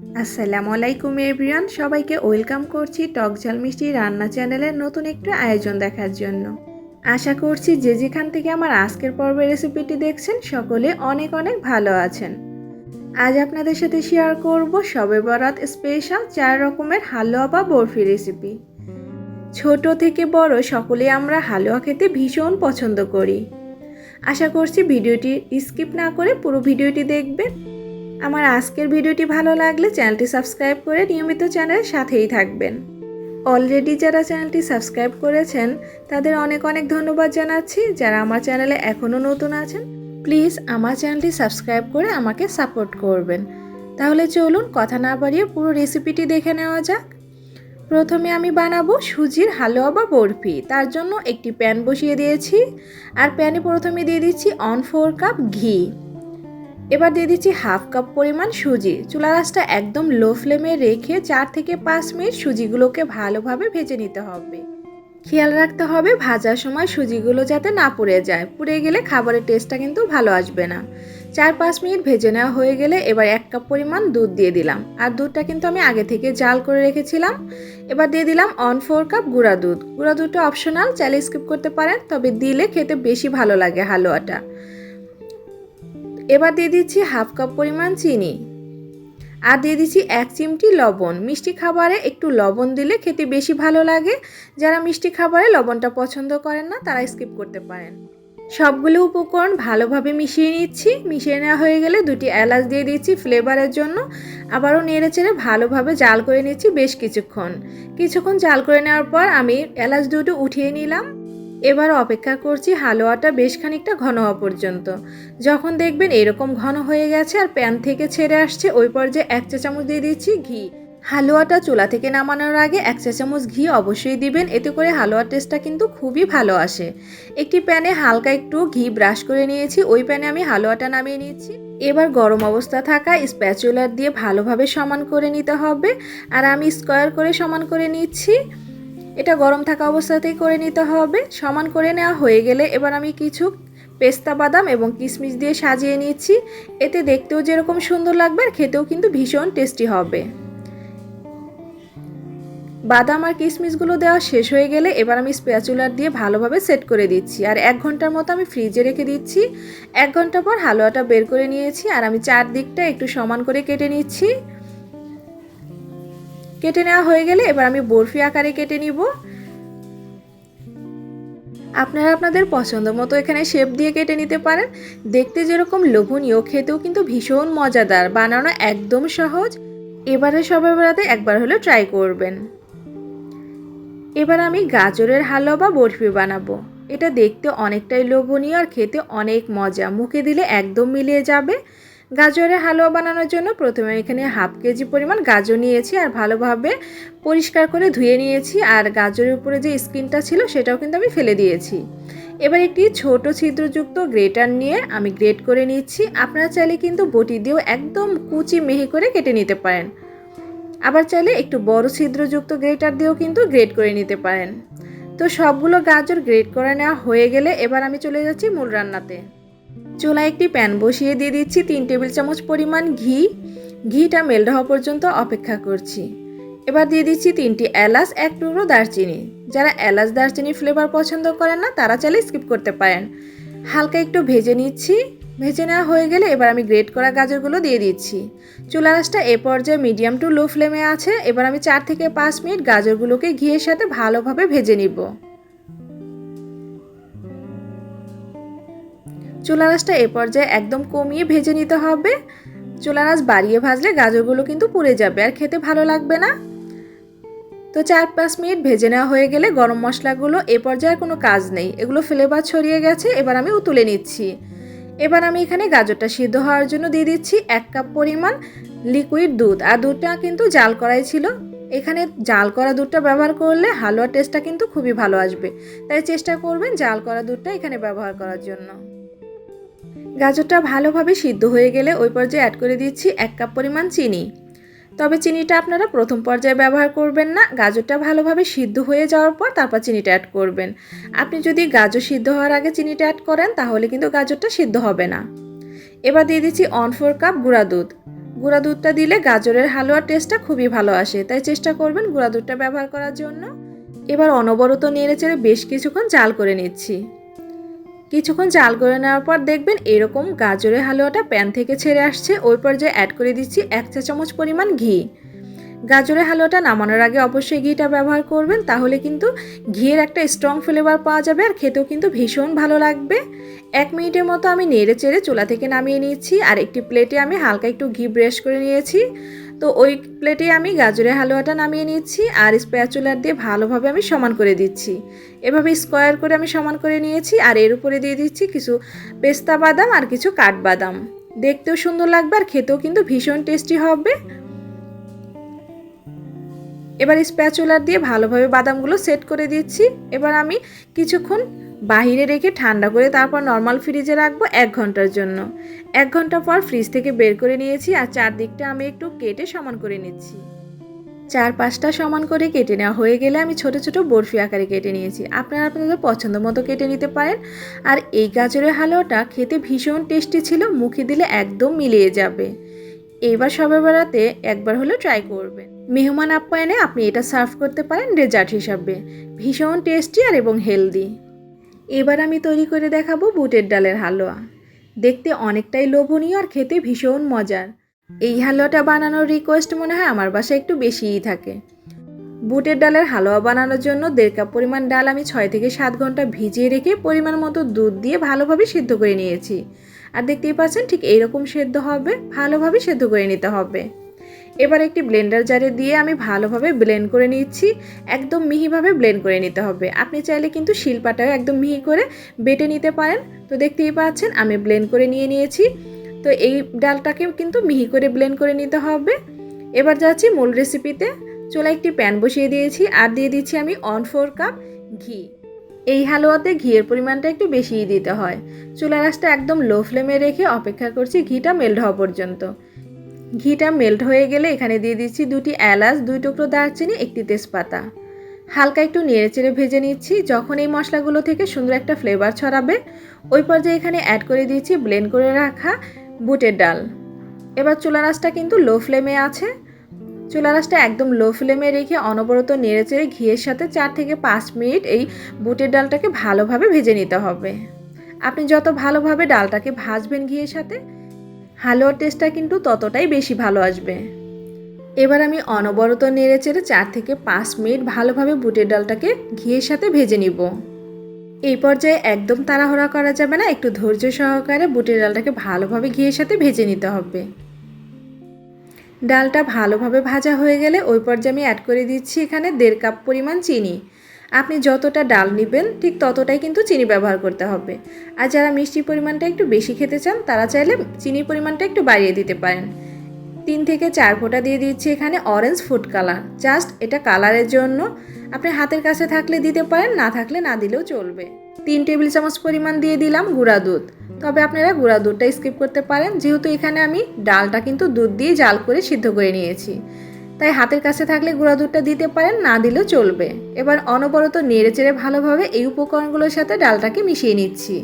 আসসালামু আলাইকুম এভরিওয়ান, সবাইকে ওয়েলকাম করছি টক ঝাল মিষ্টি রান্না চ্যানেলের নতুন একটু আয়োজন দেখার জন্য। আশা করছি যে যেখান থেকে আমার আজকের পর্বের রেসিপিটি দেখছেন, সকলে অনেক অনেক ভালো আছেন। আজ আপনাদের সাথে শেয়ার করব সবে বরাত স্পেশাল চার রকমের হালুয়া বা বরফি রেসিপি ছোট থেকে বড় সকলে আমরা হালুয়া খেতে ভীষণ পছন্দ করি। আশা করছি ভিডিওটি স্কিপ না করে পুরো ভিডিওটি দেখবেন। আমার আজকের ভিডিওটি ভালো লাগলে চ্যানেলটি সাবস্ক্রাইব করে নিয়মিত চ্যানেলের সাথেই থাকবেন। অলরেডি যারা চ্যানেলটি সাবস্ক্রাইব করেছেন, তাদের অনেক অনেক ধন্যবাদ জানাচ্ছি। যারা আমার চ্যানেলে এখনও নতুন আছেন, প্লিজ আমার চ্যানেলটি সাবস্ক্রাইব করে আমাকে সাপোর্ট করবেন। তাহলে চলুন কথা না বাড়িয়ে পুরো রেসিপিটি দেখে নেওয়া যাক। প্রথমে আমি বানাবো সুজির হালুয়া বা বরফি। তার জন্য একটি প্যান বসিয়ে দিয়েছি। আর প্যানে প্রথমে দিয়ে দিচ্ছি অন ফোর কাপ ঘি। এবার দিয়ে দিচ্ছি হাফ কাপ পরিমাণ সুজি। চুলা রাসটা একদম লো ফ্লেমে রেখে চার থেকে পাঁচ মিনিট সুজিগুলোকে ভালোভাবে ভেজে নিতে হবে। খেয়াল রাখতে হবে ভাজার সময় সুজিগুলো যাতে না পুড়ে যায়। পুড়ে গেলে খাবারের টেস্টটা কিন্তু ভালো আসবে না। চার পাঁচ মিনিট ভেজে নেওয়া হয়ে গেলে এবার এক কাপ পরিমাণ দুধ দিয়ে দিলাম। আর দুধটা কিন্তু আমি আগে থেকে জাল করে রেখেছিলাম। এবার দিয়ে দিলাম অন ফোর কাপ গুঁড়া দুধ। গুঁড়া দুধটা অপশনাল চাইলে স্কিপ করতে পারেন, তবে দিলে খেতে বেশি ভালো লাগে হালুয়াটা। এবার দিয়ে দিচ্ছি হাফ কাপ পরিমাণ চিনি। আর দিয়ে দিচ্ছি এক চিমটি লবণ। মিষ্টি খাবারে একটু লবণ দিলে খেতে বেশি ভালো লাগে। যারা মিষ্টি খাবারে লবণটা পছন্দ করেন না, তারা স্কিপ করতে পারেন। সবগুলো উপকরণ ভালোভাবে মিশিয়ে নিচ্ছি। মিশিয়ে নেওয়া হয়ে গেলে দুটি এলাচ দিয়ে দিচ্ছি ফ্লেভারের জন্য। আবারও নেড়ে চেড়ে ভালোভাবে জাল করে নিচ্ছি বেশ কিছুক্ষণ। কিছুক্ষণ জাল করে নেওয়ার পর আমি এলাচ দুটো উঠিয়ে নিলাম। এবার অপেক্ষা করছি হালুয়াটা বেশ খানিকটা ঘন হওয়া পর্যন্ত। যখন দেখবেন এরকম ঘন হয়ে গেছে আর প্যান থেকে ছেড়ে আসছে, ওই পর্যায়ে এক চা চামচ দিয়ে দিচ্ছি ঘি। হালুয়াটা চুলা থেকে নামানোর আগে এক চা চামচ ঘি অবশ্যই দিবেন, এতে করে হালুয়ার টেস্টটা কিন্তু খুবই ভালো আসে। একটি প্যানে হালকা একটু ঘি ব্রাশ করে নিয়েছি, ওই প্যানে আমি হালুয়াটা নামিয়ে নিয়েছি এবার গরম অবস্থা থাকা স্প্যাচুলার দিয়ে ভালোভাবে সমান করে নিতে হবে, আর আমি স্কোয়ার করে সমান করে নিচ্ছি। এটা গরম থাকা অবস্থাতেই করে নিতে হবে। সমান করে নেওয়া হয়ে গেলে এবার আমি কিছু পেস্তা বাদাম এবং কিশমিশ দিয়ে সাজিয়ে নিচ্ছি। এতে দেখতেও যেরকম সুন্দর লাগবে আর খেতেও কিন্তু ভীষণ টেস্টি হবে। বাদাম আর কিশমিশগুলো দেওয়া শেষ হয়ে গেলে এবার আমি স্প্যাচুলার দিয়ে ভালোভাবে সেট করে দিচ্ছি। আর এক ঘণ্টার মতো আমি ফ্রিজে রেখে দিচ্ছি। এক ঘণ্টা পর হালুয়াটা বের করে নিয়েছি। আর আমি চারদিকটা একটু সমান করে কেটে নিচ্ছি। কেটে নেওয়া হয়ে গেলে এবার আমি বরফি আকারে কেটে নিব। আপনারা আপনাদের পছন্দ মতো এখানে শেপ দিয়ে কেটে নিতে পারেন। দেখতে যেরকম লোভনীয়, খেতেও কিন্তু ভীষণ মজাদার, বানানো একদম সহজ। এবারে সবাই বেড়াতে একবার হলেও ট্রাই করবেন। এবার আমি গাজরের হালুয়া বা বরফি বানাবো। এটা দেখতে অনেকটাই লোভনীয় আর খেতে অনেক মজা। মুখে দিলে একদম মিলিয়ে যাবে। গাজরের হালুয়া বানানোর জন্য প্রথমে এখানে হাফ কেজি পরিমাণ গাজর নিয়েছি আর ভালোভাবে পরিষ্কার করে ধুয়ে নিয়েছি আর গাজরের উপরে যে স্কিনটা ছিল সেটাও কিন্তু আমি ফেলে দিয়েছি। এবার একটি ছোট ছিদ্রযুক্ত গ্রেটার নিয়ে আমি গ্রেট করে নিচ্ছি। আপনারা চাইলে কিন্তু বটি দিয়েও একদম কুচি মেহি করে কেটে নিতে পারেন। আবার চাইলে একটু বড় ছিদ্রযুক্ত গ্রেটার দিয়েও কিন্তু গ্রেট করে নিতে পারেন। তো সবগুলো গাজর গ্রেট করে নেওয়া হয়ে গেলে এবার আমি চলে যাচ্ছি মূল রান্নাতে। চুলায় একটি প্যান বসিয়ে দিয়ে দিচ্ছি তিন টেবিল চামচ পরিমাণ ঘি। ঘিটা মেল্ট হওয়া পর্যন্ত অপেক্ষা করছি। এবার দিয়ে দিচ্ছি তিনটি এলাচ, এক টুকরো দারচিনি। যারা এলাচ, দারচিনি ফ্লেভার পছন্দ করেন না, তারা চাইলে স্কিপ করতে পারেন। হালকা একটু ভেজে নিচ্ছি। ভেজে নেওয়া হয়ে গেলে এবার আমি গ্রেট করা গাজরগুলো দিয়ে দিচ্ছি। চুলা রাসটা এ পর্যায়ে মিডিয়াম টু লো ফ্লেমে আছে। এবার আমি চার থেকে পাঁচ মিনিট গাজরগুলোকে ঘিয়ের সাথে ভালোভাবে ভেজে নিব। চুলা রাসটা এ পর্যায়ে একদম কমিয়ে ভেজে নিতে হবে। চুলা রাস বাড়িয়ে ভাজলে গাজরগুলো কিন্তু পুড়ে যাবে, আর খেতে ভালো লাগবে না। তো চার পাঁচ মিনিট ভেজে নেওয়া হয়ে গেলে গরম মশলাগুলো এ পর্যায়ে কোনো কাজ নেই। এগুলো ফ্লেভার ছড়িয়ে গেছে, এবার আমি তুলে নিচ্ছি। এবার আমি এখানে গাজরটা সিদ্ধ হওয়ার জন্য দিয়ে দিচ্ছি এক কাপ পরিমাণ লিকুইড দুধ, আর দুধটা কিন্তু জাল করাই ছিল। এখানে জাল করা দুধটা ব্যবহার করলে হালুয়ার টেস্টটা কিন্তু খুবই ভালো আসবে। তাই চেষ্টা করবেন জাল করা দুধটা এখানে ব্যবহার করার জন্য। গাজরটা ভালোভাবে সিদ্ধ হয়ে গেলে ওই পর্যায়ে অ্যাড করে দিচ্ছি এক কাপ পরিমাণ চিনি। তবে চিনিটা আপনারা প্রথম পর্যায়ে ব্যবহার করবেন না। গাজরটা ভালোভাবে সিদ্ধ হয়ে যাওয়ার পর তারপর চিনিটা অ্যাড করবেন। আপনি যদি গাজর সিদ্ধ হওয়ার আগে চিনিটা অ্যাড করেন, তাহলে কিন্তু গাজরটা সিদ্ধ হবে না। এবার দিয়ে দিচ্ছি অন ফোর কাপ গুঁড়া দুধ। গুঁড়া দুধটা দিলে গাজরের হালুয়ার টেস্টটা খুবই ভালো আসে। তাই চেষ্টা করবেন গুঁড়া দুধটা ব্যবহার করার জন্য। এবার অনবরত নেড়ে চেড়ে বেশ কিছুক্ষণ জাল করে নিচ্ছি। কিছুক্ষণ জাল করে নেওয়ার পর দেখবেন এরকম গাজরের হালুয়াটা প্যান থেকে ছেড়ে আসছে। ওই পর্যায়ে অ্যাড করে দিচ্ছি এক চা চামচ পরিমাণ ঘি। গাজরের হালুয়াটা নামানোর আগে অবশ্যই ঘিটা ব্যবহার করবেন, তাহলে কিন্তু ঘিয়ের একটা স্ট্রং ফ্লেভার পাওয়া যাবে আর খেতেও কিন্তু ভীষণ ভালো লাগবে। এক মিনিটের মতো আমি নেড়ে চেড়ে চুলা থেকে নামিয়ে নিয়েছি, আর একটি প্লেটে আমি হালকা একটু ঘি ব্রেশ করে নিয়েছি। তো ওই প্লেটে আমি গাজরের হালুয়াটা নামিয়ে নিচ্ছি আর স্প্যাচুলার দিয়ে ভালোভাবে আমি সমান করে দিচ্ছি। এভাবে স্কোয়ার করে আমি সমান করে নিয়েছি আর এর উপরে দিয়ে দিচ্ছি কিছু পেস্তা বাদাম আর কিছু কাঠবাদাম। দেখতেও সুন্দর লাগবে আর খেতেও কিন্তু ভীষণ টেস্টি হবে। এবার স্প্যাচুলার দিয়ে ভালোভাবে বাদামগুলো সেট করে দিচ্ছি। এবার আমি কিছুক্ষণ বাহিরে রেখে ঠান্ডা করে তারপর নর্মাল ফ্রিজে রাখব এক ঘণ্টার জন্য। এক ঘণ্টা পর ফ্রিজ থেকে বের করে নিয়েছি আর চারদিকটা আমি একটু কেটে সমান করে নিচ্ছি। চার পাঁচটা সমান করে কেটে নেওয়া হয়ে গেলে আমি ছোট ছোট বরফি আকারে কেটে নিয়েছি। আপনারা আপনাদের পছন্দ মতো কেটে নিতে পারেন। আর এই গাজরের হালুয়াটা খেতে ভীষণ টেস্টি ছিল, মুখে দিলে একদম মিলিয়ে যাবে। এইবার সবে বেড়াতে একবার হলেও ট্রাই করবেন। মেহমান আপ্যায়নে আপনি এটা সার্ভ করতে পারেন ডেজার্ট হিসাবে। ভীষণ টেস্টি আর এবং হেলদি এবার আমি তৈরি করে দেখাবো বুটের ডালের হালুয়া। দেখতে অনেকটাই লোভনীয় আর খেতে ভীষণ মজার। এই হালুয়াটা বানানোর রিকোয়েস্ট মনে হয় আমার বাসায় একটু বেশিই থাকে। বুটের ডালের হালুয়া বানানোর জন্য দেড় কাপ পরিমাণ ডাল আমি ছয় থেকে সাত ঘণ্টা ভিজিয়ে রেখে পরিমাণ মতো দুধ দিয়ে ভালোভাবে সিদ্ধ করে নিয়েছি। আর দেখতেই পাচ্ছেন ঠিক এইরকম সেদ্ধ হবে, ভালোভাবে সেদ্ধ করে নিতে হবে। এবার একটি ব্লেন্ডার জারে দিয়ে আমি ভালোভাবে ব্লেন্ড করে নিচ্ছি। একদম মিহিভাবে ব্লেন্ড করে নিতে হবে। আপনি চাইলে কিন্তু শিলপাটাও একদম মিহি করে বেটে নিতে পারেন। তো দেখতেই পাচ্ছেন, আমি ব্লেন্ড করে নিয়ে নিয়েছি। তো এই ডালটাকে কিন্তু মিহি করে ব্লেন্ড করে নিতে হবে। এবার যাচ্ছি মূল রেসিপিতে চলে একটি প্যান বসিয়ে দিয়েছি। আর দিয়ে দিচ্ছি আমি অন ফোর কাপ ঘি। এই হালুয়াতে ঘিয়ের পরিমাণটা একটু বেশিই দিতে হয়। চুলা রাসটা একদম লো ফ্লেমে রেখে অপেক্ষা করছি ঘিটা মেল্ট হওয়া পর্যন্ত। ঘিটা মেল্ট হয়ে গেলে এখানে দিয়ে দিচ্ছি দুটি এলাচ, দুই টুকরো দারচিনি, একটি তেজপাতা। হালকা একটু নেড়ে চেড়ে ভেজে নিচ্ছি। যখন এই মশলাগুলো থেকে সুন্দর একটা ফ্লেভার ছড়াবে, ওই পর্যায়ে এখানে অ্যাড করে দিচ্ছি ব্লেন্ড করে রাখা বুটের ডাল। এবার চুলা রাসটা কিন্তু লো ফ্লেমে আছে। চুলা রাসটা একদম লো ফ্লেমে রেখে অনবরত নেড়ে চেড়ে ঘিয়ের সাথে চার থেকে পাঁচ মিনিট এই বুটের ডালটাকে ভালোভাবে ভেজে নিতে হবে। আপনি যত ভালোভাবে ডালটাকে ভাজবেন ঘিয়ের সাথে হালুয়ার টেস্টটা কিন্তু ততটাই বেশি ভালো আসবে। এবার আমি অনবরত নেড়ে চেড়ে চার থেকে পাঁচ মিনিট ভালোভাবে বুটের ডালটাকে ঘিয়ের সাথে ভেজে নিব। এই পর্যায়ে একদম তাড়াহুড়া করা যাবে না, একটু ধৈর্য সহকারে বুটের ডালটাকে ভালোভাবে ঘিয়ের সাথে ভেজে নিতে হবে। ডালটা ভালোভাবে ভাজা হয়ে গেলে ওই পর্যায়ে আমি অ্যাড করে দিচ্ছি এখানে দেড় কাপ পরিমাণ চিনি। আপনি যতটা ডাল নেবেন, ঠিক ততটাই কিন্তু চিনি ব্যবহার করতে হবে। আর যারা মিষ্টির পরিমাণটা একটু বেশি খেতে চান, তারা চাইলে চিনির পরিমাণটা একটু বাড়িয়ে দিতে পারেন। তিন থেকে চার ফোঁটা দিয়ে দিচ্ছি এখানে অরেঞ্জ ফুড কালার জাস্ট এটা কালারের জন্য আপনি হাতের কাছে থাকলে দিতে পারেন, না থাকলে না দিলেও চলবে। তিন টেবিল চামচ পরিমাণ দিয়ে দিলাম গুঁড়া দুধ। তবে আপনারা গুঁড়া দুধটা স্কিপ করতে পারেন। যেহেতু এখানে আমি ডালটা কিন্তু দুধ দিয়ে জাল করে সিদ্ধ করে নিয়েছি। তাই হাতের কাছে থাকলে গুঁড়া দুধটা দিতে পারেন, না দিলেও চলবে। এবার অনবরত নেড়ে চেড়ে ভালোভাবে এই উপকরণগুলোর সাথে ডালটাকে মিশিয়ে নিচ্ছি।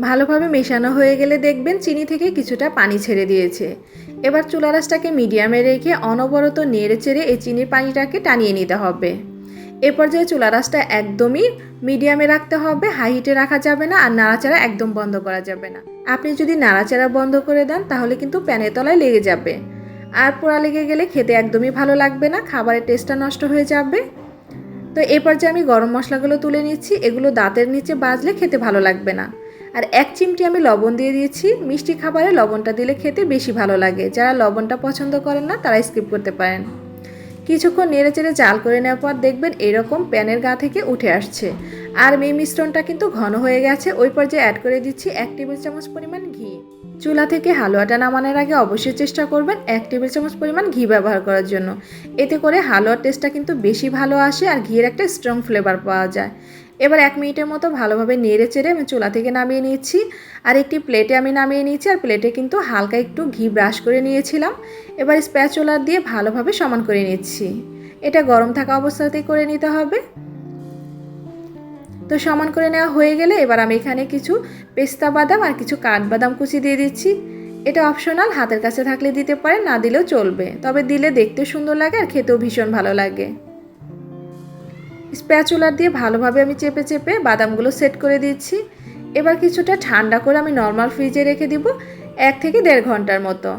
ভালোভাবে মেশানো হয়ে গেলে দেখবেন চিনি থেকে কিছুটা পানি ছেড়ে দিয়েছে। এবার চুলা রাসটাকে মিডিয়ামে রেখে অনবরত নেড়ে চেড়ে এই চিনির পানিটাকে টানিয়ে নিতে হবে। এ পর্যায়ে চুলা রাসটা একদমই মিডিয়ামে রাখতে হবে, হাই হিটে রাখা যাবে না আর নাড়াচাড়া একদম বন্ধ করা যাবে না। আপনি যদি নাড়াচাড়া বন্ধ করে দেন তাহলে কিন্তু প্যানের তলায় লেগে যাবে। আর পোড়া লেগে গেলে খেতে একদমই ভালো লাগবে না, খাবারের টেস্টটা নষ্ট হয়ে যাবে। তো এরপর পর্যায়ে আমি গরম মশলাগুলো তুলে নিচ্ছি, এগুলো দাঁতের নিচে বাজলে খেতে ভালো লাগবে না। আর এক চিমটি আমি লবণ দিয়ে দিয়েছি, মিষ্টি খাবারে লবণটা দিলে খেতে বেশি ভালো লাগে। যারা লবণটা পছন্দ করেন না, তারা স্কিপ করতে পারেন। কিছুক্ষণ নেড়ে চেড়ে জাল করে নেওয়ার পর দেখবেন এরকম প্যানের গা থেকে উঠে আসছে। আর এই মিশ্রণটা কিন্তু ঘন হয়ে গেছে। ওই পর্যায়ে অ্যাড করে দিচ্ছি এক টেবিল চামচ পরিমাণ ঘি। চুলা থেকে হালুয়াটা নামানোর আগে অবশ্যই চেষ্টা করবেন এক টেবিল চামচ পরিমাণ ঘি ব্যবহার করার জন্য। এতে করে হালুয়ার টেস্টটা কিন্তু বেশি ভালো আসে আর ঘিয়ের একটা স্ট্রং ফ্লেভার পাওয়া যায়। এবার এক মিনিটের মতো ভালোভাবে নেড়ে চেড়ে আমি চুলা থেকে নামিয়ে নিচ্ছি আর একটি প্লেটে আমি নামিয়ে নিয়েছি, আর প্লেটে কিন্তু হালকা একটু ঘি ব্রাশ করে নিয়েছিলাম। এবার স্প্যাচুলার দিয়ে ভালোভাবে সমান করে নিচ্ছি। এটা গরম থাকা অবস্থাতেই করে নিতে হবে। তো সমান করে নেওয়া হয়ে গেলে এবার আমি এখানে কিছু পেস্তা বাদাম আর কিছু কাঠবাদাম কুচি দিয়ে দিচ্ছি। এটা অপশনাল হাতের কাছে থাকলে দিতে পারেন, না দিলেও চলবে। তবে দিলে দেখতে সুন্দর লাগে আর খেতেও ভীষণ ভালো লাগে। স্প্যাচুলার দিয়ে ভালোভাবে আমি চেপে চেপে বাদামগুলো সেট করে দিচ্ছি। এবার কিছুটা ঠান্ডা করে আমি নর্মাল ফ্রিজে রেখে দিব এক থেকে দেড় ঘণ্টার মতো।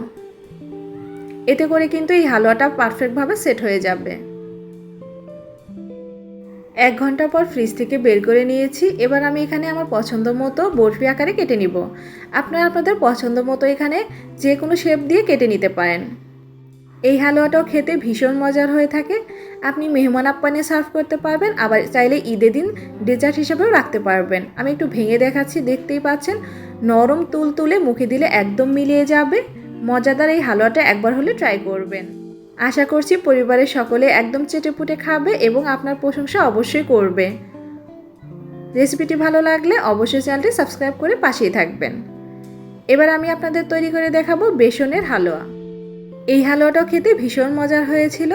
এতে করে কিন্তু এই হালুয়াটা পারফেক্টভাবে সেট হয়ে যাবে। এক ঘণ্টা পর ফ্রিজ থেকে বের করে নিয়েছি। এবার আমি এখানে আমার পছন্দ মতো বরফি আকারে কেটে নিব। আপনারা আপনাদের পছন্দ মতো এখানে যে কোনো শেপ দিয়ে কেটে নিতে পারেন। এই হালুয়াটাও খেতে ভীষণ মজার হয়ে থাকে। আপনি মেহমান আপ্পানে সার্ভ করতে পারবেন, আবার চাইলে ঈদের দিন ডেজার্ট হিসেবেও রাখতে পারবেন। আমি একটু ভেঙে দেখাচ্ছি, দেখতেই পাচ্ছেন, নরম তুল তুলে মুখে দিলে একদম মিলিয়ে যাবে। মজাদার এই হালুয়াটা একবার হলে ট্রাই করবেন। আশা করছি পরিবারের সকলে একদম চেটেপুটে খাবে এবং আপনার প্রশংসা অবশ্যই করবে। রেসিপিটি ভালো লাগলে অবশ্যই চ্যানেলটি সাবস্ক্রাইব করে পাশেই থাকবেন। এবার আমি আপনাদের তৈরি করে দেখাবো বেসনের হালুয়া। এই হালুয়াটাও খেতে ভীষণ মজার হয়েছিল।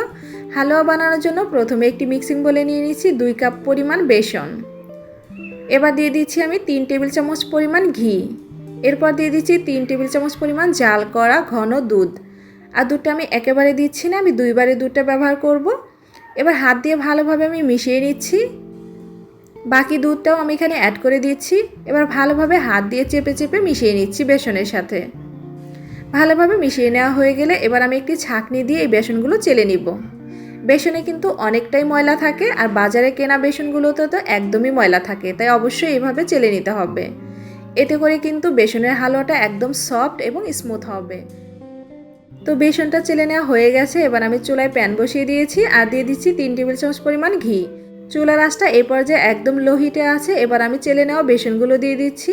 হালুয়া বানানোর জন্য প্রথমে একটি মিক্সিং বলে নিয়ে নিচ্ছি দুই কাপ পরিমাণ বেসন। এবার দিয়ে দিচ্ছি আমি তিন টেবিল চামচ পরিমাণ ঘি। এরপর দিয়ে দিচ্ছি তিন টেবিল চামচ পরিমাণ জাল করা ঘন দুধ। আর দুধটা আমি একেবারে দিচ্ছি না, আমি দুইবারে দুধটা ব্যবহার করব। এবার হাত দিয়ে ভালোভাবে আমি মিশিয়ে নিচ্ছি। বাকি দুধটাও আমি এখানে অ্যাড করে দিচ্ছি। এবার ভালোভাবে হাত দিয়ে চেপে চেপে মিশিয়ে নিচ্ছি বেসনের সাথে। ভালোভাবে মিশিয়ে নেওয়া হয়ে গেলে এবার আমি একটি ছাঁকনি দিয়ে এই বেসনগুলো চেলে নিব। বেসনে কিন্তু অনেকটাই ময়লা থাকে আর বাজারে কেনা বেসনগুলোতে তো একদমই ময়লা থাকে, তাই অবশ্যই এভাবে চেলে নিতে হবে। এতে করে কিন্তু বেসনের হালুয়াটা একদম সফট এবং স্মুথ হবে। তো বেসনটা চেলে নেওয়া হয়ে গেছে, এবার আমি চুলায় প্যান বসিয়ে দিয়েছি আর দিয়ে দিচ্ছি তিন টেবিল চামচ পরিমাণ ঘি। চুলার আঁচটা এ পর্যায়ে একদম লো হিটে আছে, এবার আমি চেলে নেওয়া বেসনগুলো দিয়ে দিচ্ছি।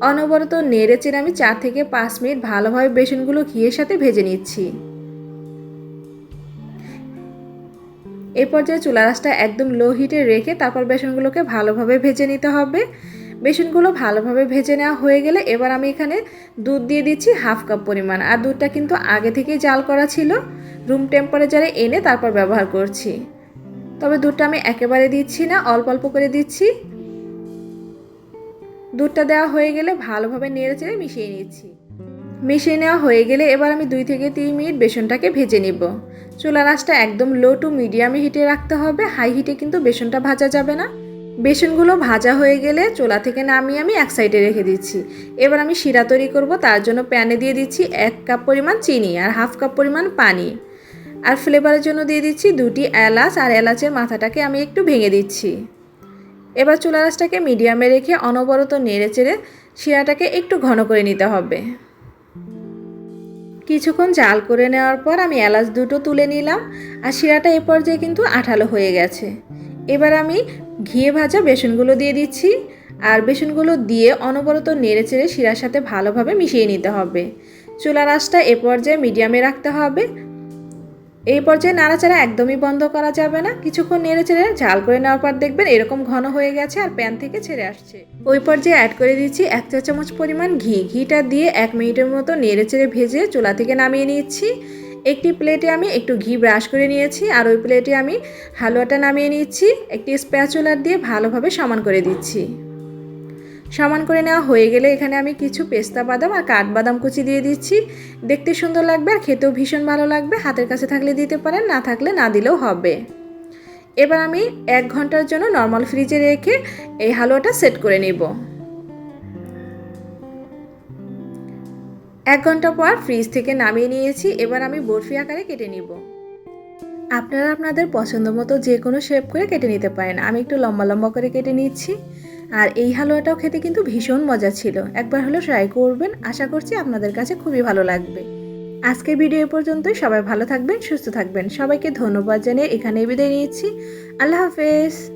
অনবরত নেড়ে চেড়ে আমি চার থেকে পাঁচ মিনিট ভালোভাবে বেসনগুলো ঘিয়ের সাথে ভেজে নিচ্ছি। এ পর্যায়ে চুলার আঁচটা একদম লো হিটে রেখে তারপর বেসনগুলোকে ভালোভাবে ভেজে নিতে হবে। বেসনগুলো ভালোভাবে ভেজে নেওয়া হয়ে গেলে এবার আমি এখানে দুধ দিয়ে দিচ্ছি হাফ কাপ পরিমাণ। আর দুধটা কিন্তু আগে থেকেই জাল করা ছিল। রুম টেম্পারেচারে এনে তারপর ব্যবহার করছি। তবে দুধটা আমি একেবারে দিচ্ছি না, অল্প অল্প করে দিচ্ছি। দুধটা দেওয়া হয়ে গেলে ভালোভাবে নেড়ে চেড়ে মিশিয়ে নিচ্ছি। মিশিয়ে নেওয়া হয়ে গেলে এবার আমি দুই থেকে তিন মিনিট বেসনটাকে ভেজে নিব। চুলার আঁচটা একদম লো টু মিডিয়ামে হিটে রাখতে হবে। হাই হিটে কিন্তু বেসনটা ভাজা যাবে না। বেসনগুলো ভাজা হয়ে গেলে চোলা থেকে নামিয়ে আমি এক সাইডে রেখে দিচ্ছি। এবার আমি শিরা তৈরি করব, তার জন্য প্যানে দিয়ে দিচ্ছি এক কাপ পরিমাণ চিনি আর হাফ কাপ পরিমাণ পানি। আর ফ্লেভারের জন্য দিয়ে দিচ্ছি দুটি এলাচ, আর এলাচের মাথাটাকে আমি একটু ভেঙে দিচ্ছি। এবার চুলা রাসটাকে মিডিয়ামে রেখে অনবরত নেড়ে চেড়ে শিরাটাকে একটু ঘন করে নিতে হবে। কিছুক্ষণ জাল করে নেওয়ার পর আমি এলাচ দুটো তুলে নিলাম আর শিরাটা এ পর্যায়ে কিন্তু আঠালো হয়ে গেছে। এবার আমি ঘিয়ে ভাজা বেসনগুলো দিয়ে দিচ্ছি আর বেসনগুলো দিয়ে অনবরত নেড়ে চেড়ে শিরার সাথে ভালোভাবে মিশিয়ে নিতে হবে। চুলার আঁচটা এ পর্যায়ে মিডিয়ামে রাখতে হবে এই পর্যায়ে নাড়াচাড়া একদমই বন্ধ করা যাবে না। কিছুক্ষণ নেড়ে চেড়ে ঝাল করে নেওয়ার পর দেখবেন এরকম ঘন হয়ে গেছে আর প্যান থেকে ছেড়ে আসছে। ওই পর্যায়ে অ্যাড করে দিচ্ছি এক চা চামচ পরিমাণ ঘি। ঘিটা দিয়ে এক মিনিটের মতো নেড়ে চেড়ে ভেজে চুলা থেকে নামিয়ে নিচ্ছি। একটি প্লেটে আমি একটু ঘি ব্রাশ করে নিয়েছি আর ওই প্লেটে আমি হালুয়াটা নামিয়ে নিচ্ছি। একটি স্প্যাচুলার দিয়ে ভালোভাবে সমান করে দিচ্ছি। সমান করে নেওয়া হয়ে গেলে এখানে আমি কিছু পেস্তা বাদাম আর কাঠবাদাম কুচি দিয়ে দিচ্ছি। দেখতে সুন্দর লাগবে আর খেতেও ভীষণ ভালো লাগবে। হাতের কাছে থাকলে দিতে পারেন, না থাকলে না দিলেও হবে। এবার আমি এক ঘণ্টার জন্য নর্মাল ফ্রিজে রেখে এই হালুয়াটা সেট করে নেব। এক ঘণ্টা পর ফ্রিজ থেকে নামিয়ে নিয়েছি। এবার আমি বরফি আকারে কেটে নিব। আপনারা আপনাদের পছন্দ মতো যে কোনো শেপ করে কেটে নিতে পারেন। আমি একটু লম্বা লম্বা করে কেটে নিচ্ছি। আর এই হালুয়াটাও খেতে কিন্তু ভীষণ মজা ছিল। একবার হলো ট্রাই করবেন, আশা করছি আপনাদের কাছে খুবই ভালো লাগবে। আজকে ভিডিও পর্যন্তই, সবাই ভালো থাকবেন, সুস্থ থাকবেন। সবাইকে ধন্যবাদ জানিয়ে এখানে বিদায় নিয়েছি আল্লাহ হাফেজ।